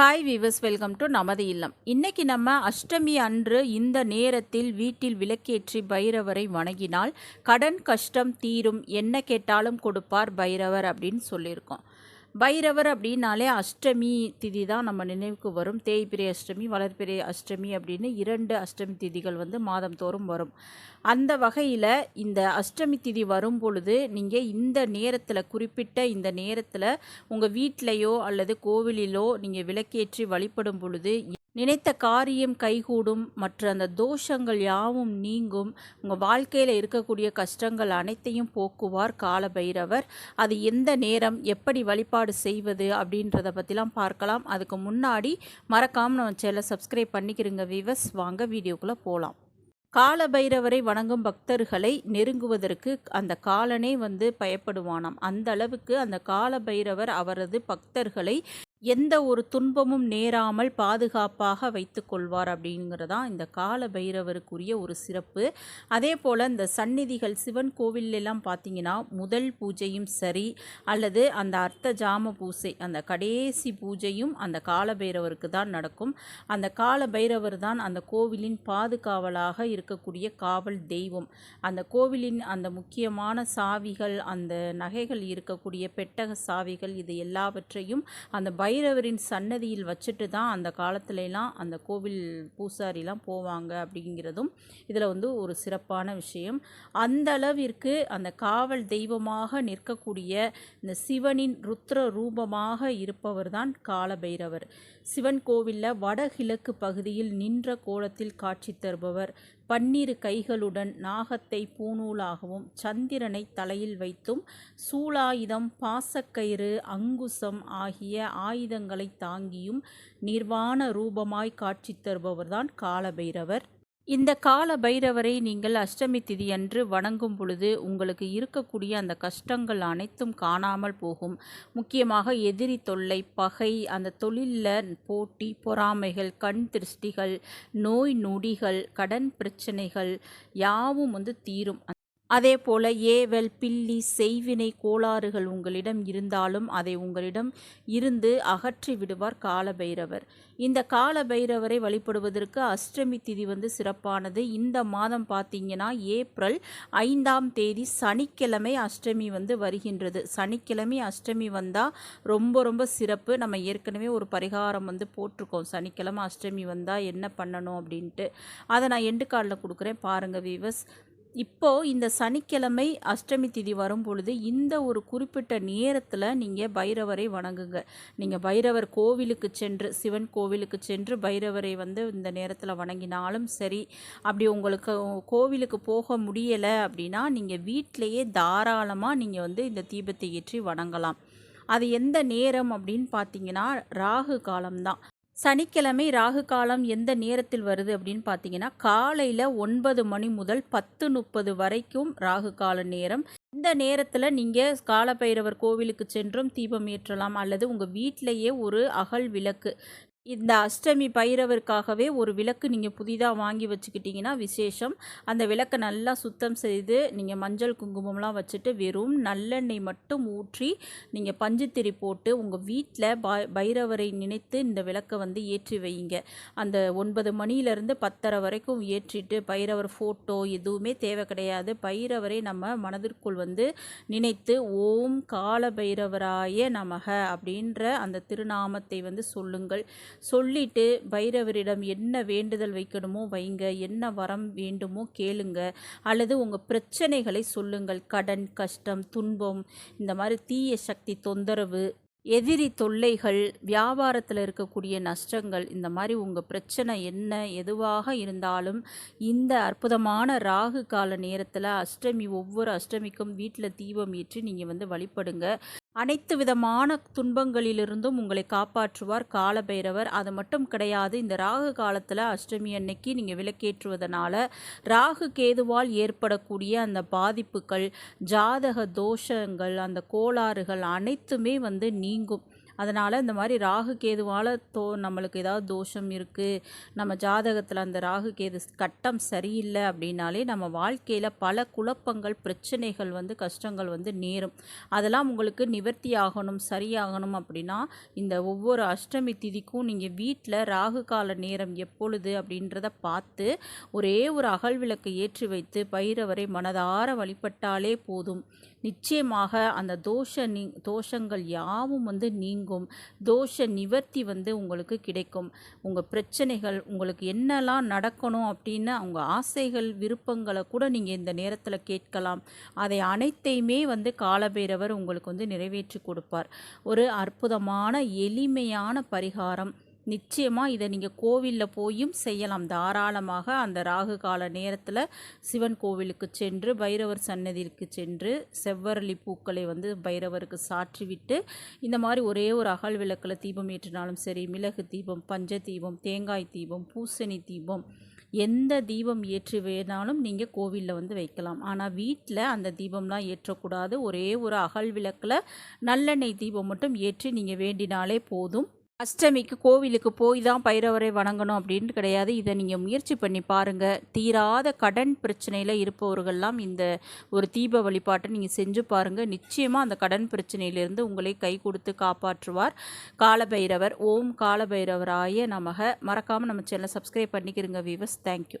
Hi viewers welcome to நமது இல்லம். இன்னைக்கு நம்ம அஷ்டமி அன்று இந்த நேரத்தில் வீட்டில் விளக்கேற்றி பைரவரை வணங்கினால் கடன் கஷ்டம் தீரும் என்ன கேட்டாலும் கொடுப்பார் பைரவர் அப்படின்னு சொல்லியிருக்கோம். பைரவர் அப்படின்னாலே அஷ்டமி திதி தான் நம்ம நினைவுக்கு வரும். தேய்பிரை அஷ்டமி வளர்பிரை அஷ்டமி அப்படின்னு இரண்டு அஷ்டமி திதிகள் வந்து மாதம் தோறும் வரும். அந்த வகையில் இந்த அஷ்டமி திதி வரும் பொழுது நீங்கள் இந்த நேரத்தில் குறிப்பிட்ட இந்த நேரத்தில் உங்கள் வீட்டிலையோ அல்லது கோவிலிலோ நீங்கள் விளக்கேற்றி வழிபடும் பொழுது நினைத்த காரியம் கைகூடும் மற்ற அந்த தோஷங்கள் யாவும் நீங்கும் உங்கள் வாழ்க்கையில் இருக்கக்கூடிய கஷ்டங்கள் அனைத்தையும் போக்குவார் கால பைரவர் அது எந்த நேரம் எப்படி வழிபாடு செய்வது அப்படின்றத பற்றிலாம் பார்க்கலாம். அதுக்கு முன்னாடி மறக்காமல் நம்ம சேனலை சப்ஸ்கிரைப் பண்ணிக்கிறங்க விவஸ் வாங்க வீடியோக்குள்ளே போகலாம் கால பைரவரை வணங்கும் பக்தர்களை நெருங்குவதற்கு அந்த காலனே வந்து பயப்படுவானாம். அந்த அளவுக்கு அந்த கால பைரவர் அவரது பக்தர்களை எந்த ஒரு துன்பமும் நேராமல் பாதுகாப்பாக வைத்து கொள்வார் அப்படிங்கிறதான் இந்த கால பைரவருக்குரிய ஒரு சிறப்பு. அதே போல் இந்த சந்நிதிகள் சிவன் கோவிலெல்லாம் பார்த்தீங்கன்னா முதல் பூஜையும் சரி அல்லது அந்த அர்த்த ஜாம பூஜை அந்த கடைசி பூஜையும் அந்த கால பைரவருக்கு தான் நடக்கும். அந்த கால பைரவர் தான் அந்த கோவிலின் பாதுகாவலாக இருக்கக்கூடிய காவல் தெய்வம். அந்த கோவிலின் அந்த முக்கியமான சாவிகள் அந்த நகைகள் இருக்கக்கூடிய பெட்டக சாவிகள் இது எல்லாவற்றையும் அந்த பைரவரின் சன்னதியில் வச்சுட்டு தான் அந்த காலத்துலலாம் அந்த கோவில் பூசாரிலாம் போவாங்க அப்படிங்கிறதும் இதில் வந்து ஒரு சிறப்பான விஷயம். அந்த அளவிற்கு அந்த காவல் தெய்வமாக நிற்கக்கூடிய இந்த சிவனின் ருத்ர ரூபமாக இருப்பவர் தான் காலபைரவர். சிவன் கோவிலில் வடகிழக்கு பகுதியில் நின்ற கோலத்தில் காட்சி தருபவர். பன்னிரு கைகளுடன் நாகத்தை பூநூலாகவும் சந்திரனை தலையில் வைத்தும் சூலாயுதம் பாசக்கயிறு அங்குசம் ஆகிய ஆயுதங்களை தாங்கியும் நிர்வாண ரூபமாய் காட்சி தருபவர்தான் காலபைரவர். இந்த கால பைரவரை நீங்கள் அஷ்டமி திதி அன்று வணங்கும் பொழுது உங்களுக்கு இருக்கக்கூடிய அந்த கஷ்டங்கள் அனைத்தும் காணாமல் போகும். முக்கியமாக எதிரி தொல்லை பகை அந்த தொழிலில் போட்டி பொறாமைகள் கண் திருஷ்டிகள் நோய் நொடிகள் கடன் பிரச்சனைகள் யாவும் வந்து தீரும். அதே போல ஏவல் பில்லி செய்வினை கோளாறுகள் உங்களிடம் இருந்தாலும் அதை உங்களிடம் இருந்து அகற்றி விடுவார் காலபைரவர். இந்த கால பைரவரை வழிபடுவதற்கு அஷ்டமி திதி வந்து சிறப்பானது. இந்த மாதம் பார்த்தீங்கன்னா ஏப்ரல் ஐந்தாம் தேதி சனிக்கிழமை அஷ்டமி வந்து வருகின்றது. சனிக்கிழமை அஷ்டமி வந்தால் ரொம்ப ரொம்ப சிறப்பு. நம்ம ஏற்கனவே ஒரு பரிகாரம் வந்து போட்டிருக்கோம். சனிக்கிழமை அஷ்டமி வந்தால் என்ன பண்ணணும் அப்படின்ட்டு. அதை நான் எண்டு காலில் கொடுக்குறேன். பாருங்கள் வீவர்ஸ் இப்போது இந்த சனிக்கிழமை அஷ்டமி திதி வரும் பொழுது இந்த ஒரு குறிப்பிட்ட நேரத்தில் நீங்கள் பைரவரை வணங்குங்க. நீங்கள் பைரவர் கோவிலுக்கு சென்று சிவன் கோவிலுக்கு சென்று பைரவரை வந்து இந்த நேரத்தில் வணங்கினாலும் சரி அப்படி உங்களுக்கு கோவிலுக்கு போக முடியலை அப்படின்னா நீங்கள் வீட்டிலையே தாராளமாக நீங்கள் வந்து இந்த தீபத்தை ஏற்றி வணங்கலாம். அது எந்த நேரம் அப்படின்னு பார்த்தீங்கன்னா ராகு காலம்தான். சனிக்கிழமை ராகு காலம் எந்த நேரத்தில் வருது அப்படின்னு பார்த்தீங்கன்னா காலையில் ஒன்பது மணி முதல் பத்து முப்பது வரைக்கும் ராகு கால நேரம். இந்த நேரத்தில் நீங்கள் காலபைரவர் கோவிலுக்கு சென்றும் தீபம் ஏற்றலாம் அல்லது உங்கள் வீட்டிலையே ஒரு அகல் விளக்கு இந்த அஷ்டமி பைரவருக்காகவே ஒரு விளக்கு நீங்கள் புதிதாக வாங்கி வச்சுக்கிட்டிங்கன்னா விசேஷம். அந்த விளக்கை நல்லா சுத்தம் செய்து நீங்கள் மஞ்சள் குங்குமம்லாம் வச்சுட்டு வெறும் நல்லெண்ணெய் மட்டும் ஊற்றி நீங்கள் பஞ்சுத்திரி போட்டு உங்கள் வீட்டில் பைரவரை நினைத்து இந்த விளக்கை வந்து ஏற்றி வைங்க அந்த ஒன்பது மணியிலேருந்து பத்தரை வரைக்கும் ஏற்றிட்டு பைரவர் ஃபோட்டோ எதுவுமே தேவை கிடையாது. பைரவரை நம்ம மனதிற்குள் வந்து நினைத்து ஓம் கால பைரவராய நமக அப்படின்ற அந்த திருநாமத்தை வந்து சொல்லுங்கள். சொல்லிட்டு பைரவரிடம் என்ன வேண்டுதல் வைக்கணுமோ வைங்க என்ன வரம் வேண்டுமோ கேளுங்க. அல்லது உங்கள் பிரச்சனைகளை சொல்லுங்கள். கடன் கஷ்டம் துன்பம் இந்த மாதிரி தீய சக்தி தொந்தரவு எதிரி தொல்லைகள் வியாபாரத்தில் இருக்கக்கூடிய நஷ்டங்கள் இந்த மாதிரி உங்கள் பிரச்சனை என்ன எதுவாக இருந்தாலும் இந்த அற்புதமான ராகு கால நேரத்தில் அஷ்டமி ஒவ்வொரு அஷ்டமிக்கும் வீட்டில் தீபம் ஏற்றி நீங்கள் வந்து வழிபடுங்க. அனைத்து விதமான துன்பங்களிலிருந்தும் உங்களை காப்பாற்றுவார் காலபைரவர். அது மட்டும் கிடையாது இந்த ராகு காலத்தில் அஷ்டமி அன்னைக்கு நீங்கள் விளக்கேற்றுவதனால ராகு கேதுவால் ஏற்படக்கூடிய அந்த பாதிப்புகள் ஜாதக தோஷங்கள் அந்த கோளாறுகள் அனைத்துமே வந்து நீங்கும். அதனால் இந்த மாதிரி ராகு கேதுவால் தோ நம்மளுக்கு ஏதாவது தோஷம் இருக்குது நம்ம ஜாதகத்தில் அந்த ராகு கேது கட்டம் சரியில்லை அப்படின்னாலே நம்ம வாழ்க்கையில் பல குழப்பங்கள் பிரச்சனைகள் வந்து கஷ்டங்கள் வந்து நேரும். அதெல்லாம் உங்களுக்கு நிவர்த்தி ஆகணும் சரியாகணும் அப்படின்னா இந்த ஒவ்வொரு அஷ்டமி திதிக்கும் நீங்கள் வீட்டில் ராகு கால நேரம் எப்பொழுது அப்படின்றத பார்த்து ஒரே ஒரு அகல் விளக்கு ஏற்றி வைத்து பைரவரை மனதார வழிபட்டாலே போதும். நிச்சயமாக அந்த தோஷ நீ தோஷங்கள் யாவும் வந்து நீங்கும். தோஷ நிவர்த்தி வந்து உங்களுக்கு கிடைக்கும். உங்கள் பிரச்சனைகள் உங்களுக்கு என்னெல்லாம் நடக்கணும் அப்படின்னு அவங்க ஆசைகள் விருப்பங்களை கூட நீங்கள் இந்த நேரத்தில் கேட்கலாம். அதை அனைத்தையுமே வந்து காலபைரவர் உங்களுக்கு வந்து நிறைவேற்றி கொடுப்பார். ஒரு அற்புதமான எளிமையான பரிகாரம். நிச்சயமாக இதை நீங்கள் கோவிலில் போயும் செய்யலாம். தாராளமாக அந்த ராகு கால நேரத்தில் சிவன் கோவிலுக்கு சென்று பைரவர் சன்னதிக்கு சென்று செவ்வரளி பூக்களை வந்து பைரவருக்கு சாற்றிவிட்டு இந்த மாதிரி ஒரே ஒரு அகல் விளக்கில் தீபம் ஏற்றினாலும் சரி மிளகு தீபம் பஞ்ச தீபம் தேங்காய் தீபம் பூசணி தீபம் எந்த தீபம் ஏற்றி வேணாலும் நீங்கள் கோவிலில் வந்து வைக்கலாம். ஆனால் வீட்டில் அந்த தீபம்லாம் ஏற்றக்கூடாது. ஒரே ஒரு அகல் விளக்கில் நல்லெண்ணெய் தீபம் மட்டும் ஏற்றி நீங்கள் வேண்டினாலே போதும். அஷ்டமிக்கு கோவிலுக்கு போய் தான் பைரவரை வணங்கணும் அப்படின்னு கிடையாது. இதை நீங்கள் முயற்சி பண்ணி பாருங்கள் தீராத கடன் பிரச்சனையில் இருப்பவர்கள்லாம் இந்த ஒரு தீப வழிபாட்டை நீங்கள் செஞ்சு பாருங்கள் நிச்சயமாக அந்த கடன் பிரச்சனையிலிருந்து உங்களை கை கொடுத்து காப்பாற்றுவார். காலபைரவர். ஓம் காலபைரவராய நமக. மறக்காமல் நம்ம சேனலை சப்ஸ்கிரைப் பண்ணிக்கிறோங்க வீவர்ஸ் தேங்க்யூ